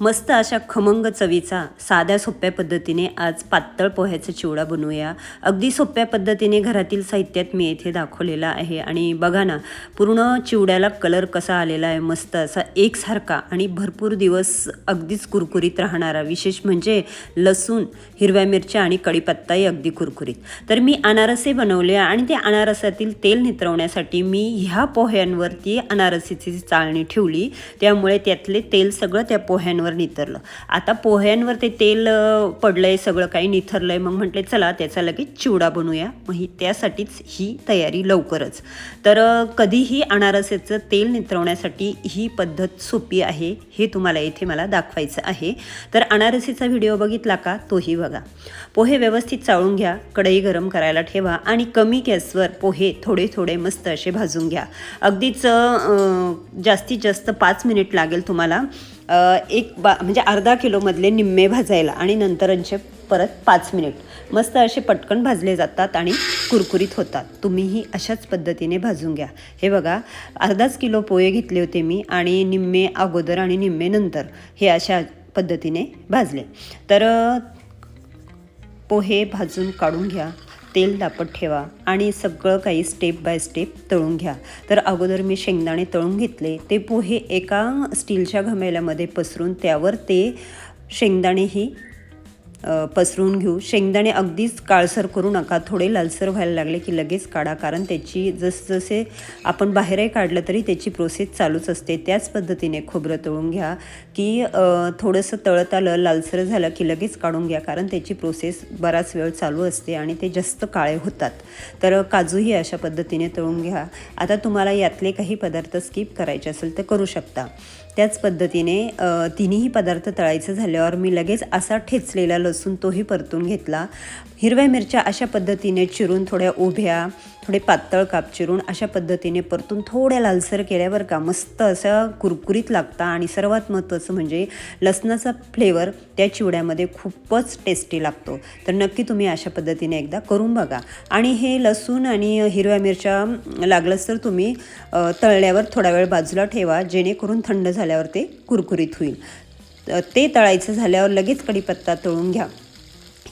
मस्त अशा खमंग चवीचा साध्या सोप्या पद्धतीने आज पातळ पोह्याचा चिवडा बनवूया. अगदी सोप्या पद्धतीने घरातील साहित्यात मी येथे दाखवलेला आहे. आणि बघा ना पूर्ण चिवड्याला कलर कसा आलेला आहे मस्त असा एकसारखा आणि भरपूर दिवस अगदीच कुरकुरीत राहणारा. विशेष म्हणजे लसूण हिरव्या मिरच्या आणि कढीपत्ताही अगदी कुरकुरीत. तर मी अनारसे बनवले आणि ते अनारसातील तेल नितरवण्यासाठी मी ह्या पोह्यांवरती अनारसीची चाळणी ठेवली. त्यामुळे त्यातले तेल सगळं त्या पोह्यांवर निथरलं आता पोह्यांवर ते तेल पडलं आहे सगळं काही निथरलं आहे मग म्हटले चला त्याचा लगेच चिवडा बनवूया मग ही त्यासाठीच ही तयारी लवकरच. तर कधीही अनारसाचं तेल नितरवण्यासाठी ही पद्धत सोपी आहे हे तुम्हाला इथे मला दाखवायचं आहे. तर अनारसीचा व्हिडिओ बघितला का तोही बघा. पोहे व्यवस्थित चाळून घ्या कढई गरम करायला ठेवा आणि कमी गॅसवर पोहे थोडे थोडे मस्त असे भाजून घ्या. अगदीच जास्तीत जास्त पाच मिनिट लागेल तुम्हाला. एक बा म्हणजे अर्धा किलोमधले निम्मे भाजायला आणि नंतरचे परत पाच मिनिट. मस्त असे पटकन भाजले जातात आणि कुरकुरीत होतात. तुम्हीही अशाच पद्धतीने भाजून घ्या. हे बघा अर्धाच किलो पोहे घेतले होते मी आणि निम्मे अगोदर आणि निम्मे नंतर हे अशा पद्धतीने भाजले. तर पोहे भाजून काढून घ्या. तेल दापट ठेवा आणि सगळं काही स्टेप बाय स्टेप तळून घ्या. तर अगोदर मी शेंगदाणे तळून घेतले. ते पोहे एका स्टीलच्या घमेल्यामध्ये पसरून त्यावर ते शेंगदाणेही पसरवून पसरून घेऊ. शेंगदाणे अगदीच काळसर करू नका. थोडे लालसर व्हायला लागले की लगेच काढा. कारण त्याची जसजसे आपण बाहेरही काढलं तरी त्याची प्रोसेस चालूच असते. त्याच पद्धतीने खोबरं तळून घ्या की थोडंसं तळत आलं लालसर झालं की लगेच काढून घ्या. कारण त्याची प्रोसेस बराच वेळ चालू असते आणि ते जास्त काळे होतात. तर काजूही अशा पद्धतीने तळून घ्या. आता तुम्हाला यातले काही पदार्थ स्किप करायचे असेल तर करू शकता. त्याच पद्धतीने तिन्ही पदार्थ तळायचं झाल्यावर मी लगेच असा ठेचलेला लसूण तोही परतून घेतला. हिरव्या मिरच्या अशा पद्धतीने चिरून थोड्या उभ्या थोडे पातळ काप चिरून अशा पद्धतीने परतून थोड्या लालसर केल्यावर का. मस्त असं कुरकुरीत लागतं आणि सर्वात महत्त्वाचं म्हणजे लसणाचा फ्लेवर त्या चिवड्यामध्ये खूपच टेस्टी लागतो. तर नक्की तुम्ही अशा पद्धतीने एकदा करून बघा. आणि हे लसूण आणि हिरव्या मिरच्या लागलंच तर तुम्ही तळल्यावर थोडा वेळ बाजूला ठेवा जेणेकरून थंड झाल्यावर ते कुरकुरीत होईल. ते तळायचं झाल्यावर लगेच कढीपत्ता तळून घ्या.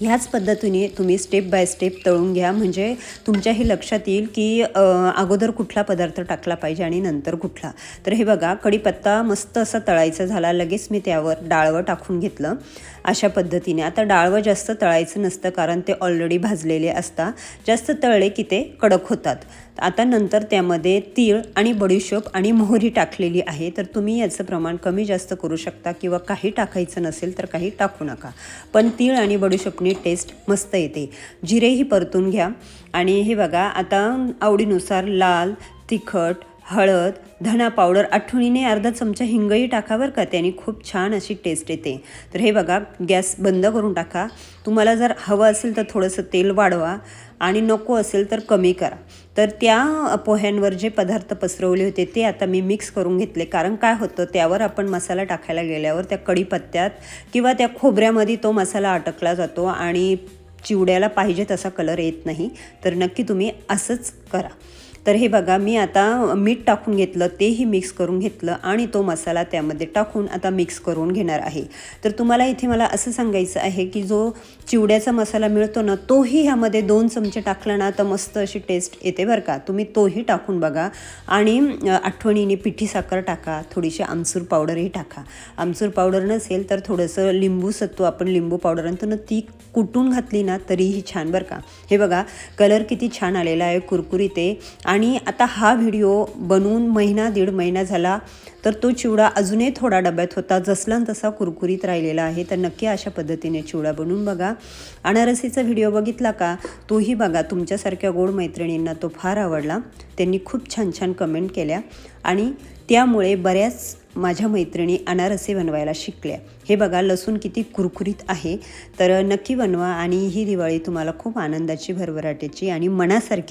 ह्याच पद्धतीने तुम्ही स्टेप बाय स्टेप तळून घ्या. म्हणजे तुमच्याही लक्षात येईल की अगोदर कुठला पदार्थ टाकला पाहिजे आणि नंतर कुठला. तर हे बघा कढीपत्ता मस्त असा तळायचा झाला. लगेच मी त्यावर डाळवं टाकून घेतलं अशा पद्धतीने. आता डाळवं जास्त तळायचं नसतं कारण ते ऑलरेडी भाजलेले असतात. जास्त तळले की ते कडक होतात. आता नंतर त्यामध्ये तीळ आणि बडीशोप आणि मोहरी टाकलेली आहे. तर तुम्ही याचं प्रमाण कमी जास्त करू शकता किंवा काही टाकायचं नसेल तर काही टाकू नका. पण तीळ आणि आपली टेस्ट मस्त येते. जिरेही परतून घ्या. आणि हे बघा आता आवडीनुसार लाल तिखट हळद धना पावडर आठवणीने अर्धा चमचा हिंगही टाका बरं का त्याने खूप छान अशी टेस्ट येते. तर हे बघा गॅस बंद करून टाका. तुम्हाला जर हवं असेल तर थोडंसं तेल वाढवा आणि नको असेल तर कमी करा. तर त्या पोह्यांवर जे पदार्थ पसरवले होते ते आता मी मिक्स करून घेतले. कारण काय होतं त्यावर आपण मसाला टाकायला गेल्यावर त्या कढीपत्त्यात किंवा त्या खोबऱ्यामध्ये तो मसाला अटकला जातो आणि चिवड्याला पाहिजे तसा कलर येत नाही. तर नक्की तुम्ही असंच करा. तर हे बघा मी आता मीठ टाकून घेतलं तेही मिक्स करून घेतलं आणि तो मसाला त्यामध्ये टाकून आता मिक्स करून घेणार आहे. तर तुम्हाला इथे मला असं सांगायचं आहे की जो चिवड्याचा मसाला मिळतो ना तोही ह्यामध्ये दोन चमचे टाकला ना तर मस्त अशी टेस्ट येते बरं का. तुम्ही तोही टाकून बघा आणि आठवणीने पिठी साखर टाका थोडीशी आमसूर पावडरही टाका. आमसूर पावडर नसेल तर थोडंसं लिंबू सत्तू आपण लिंबू पावडर आणतो ना ती कुटून घातली ना तरीही छान बरं का. हे बघा कलर किती छान आलेला आहे कुरकुरीत आणि आणि आता हा व्हिडिओ बनवून महिना दीड महिना झाला तर तो चिवडा अजूनही थोडा डब्यात होता. जसला तसा कुरकुरीत राहिलेला आहे तर नक्की अशा पद्धतीने चिवडा बनवून बघा. अनारसीचा व्हिडिओ बघितला का? तोही बघा. तुमच्यासारख्या गोड मैत्रिणींना तो फार आवडला. त्यांनी खूप छान छान कमेंट केल्या आणि त्यामुळे बऱ्याच माझ्या मैत्रिणी अनारसे बनवायला शिकल्या. हे बघा लसूण किती कुरकुरीत आहे. तर नक्की बनवा आणि ही दिवाळी तुम्हाला खूप आनंदाची भरभराटीची आणि मनासारखी